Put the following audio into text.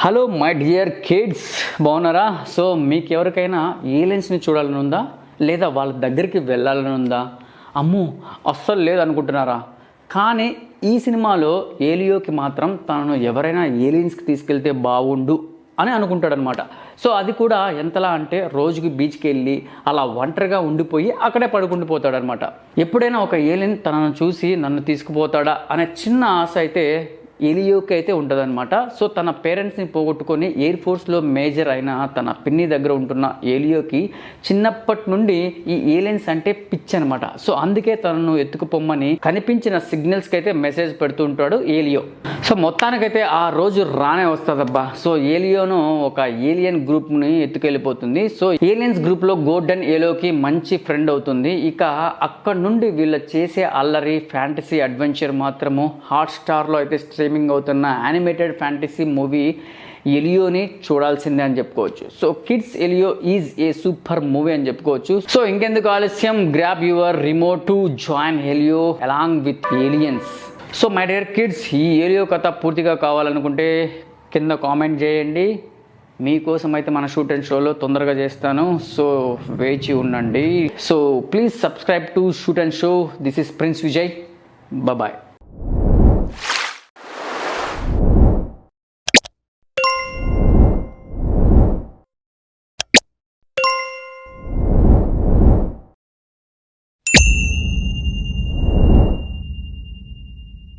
Hello my dear kids బాగున్నారా? So మీకు ఎవరికైనా ఏలియన్స్ని చూడాలని ఉందా లేదా వాళ్ళ దగ్గరికి వెళ్ళాలని ఉందా అమ్మో అస్సలు లేదనుకుంటున్నారా? కానీ ఈ సినిమాలో ఏలియోకి మాత్రం తనను ఎవరైనా ఏలియన్స్కి తీసుకెళ్తే బాగుండు అని అనుకుంటాడనమాట. సో అది కూడా ఎంతలా అంటే రోజుకి బీచ్కి వెళ్ళి అలా ఒంటరిగా ఉండిపోయి అక్కడే పడుకుండిపోతాడనమాట ఎప్పుడైనా ఒక ఏలియన్ తనను చూసి నన్ను తీసుకుపోతాడా అనే చిన్న ఆశ అయితే ఏలియోకి అయితే ఉంటుందన్నమాట. సో తన పేరెంట్స్ని పోగొట్టుకొని ఎయిర్ ఫోర్స్లో మేజర్ అయిన తన పిన్ని దగ్గర ఉంటున్న ఏలియోకి చిన్నప్పటి నుండి ఈ ఏలియన్స్ అంటే పిచ్ అనమాట సో అందుకే తనను ఎత్తుకుపోమ్మని కనిపించిన సిగ్నల్స్కి అయితే మెసేజ్ పెడుతూ ఉంటాడు ఏలియో. సో మొత్తానికైతే ఆ రోజు రానే వస్తుందబ్బా. సో ఏలియోను ఒక ఏలియన్ గ్రూప్ని ఎత్తుకెళ్ళిపోతుంది. సో ఏలియన్స్ గ్రూప్లో గోల్డెన్ ఏలోకి మంచి ఫ్రెండ్ అవుతుంది. ఇక అక్కడ నుండి వీళ్ళు చేసే అల్లరి ఫ్యాంటసీ అడ్వెంచర్ మాత్రము హాట్ స్టార్లో అయితే స్ట్రీమింగ్ అవుతున్న యానిమేటెడ్ ఫ్యాంటసీ మూవీ ఎలియోని చూడాల్సిందే అని చెప్పుకోవచ్చు. So kids Elio is a super movie అని చెప్పుకోవచ్చు. సో ఇంకెందుకు ఆలస్యం? Grab your remote to join Elio along with aliens so my dear kids ఈ ఏలియో కథ పూర్తిగా కావాలనుకుంటే కింద కామెంట్ చేయండి. మీకోసం అయితే మన షూట్ అండ్ షోలో తొందరగా చేస్తాను. సో వేచి ఉండండి. So please subscribe to shoot and show this is prince Vijay boy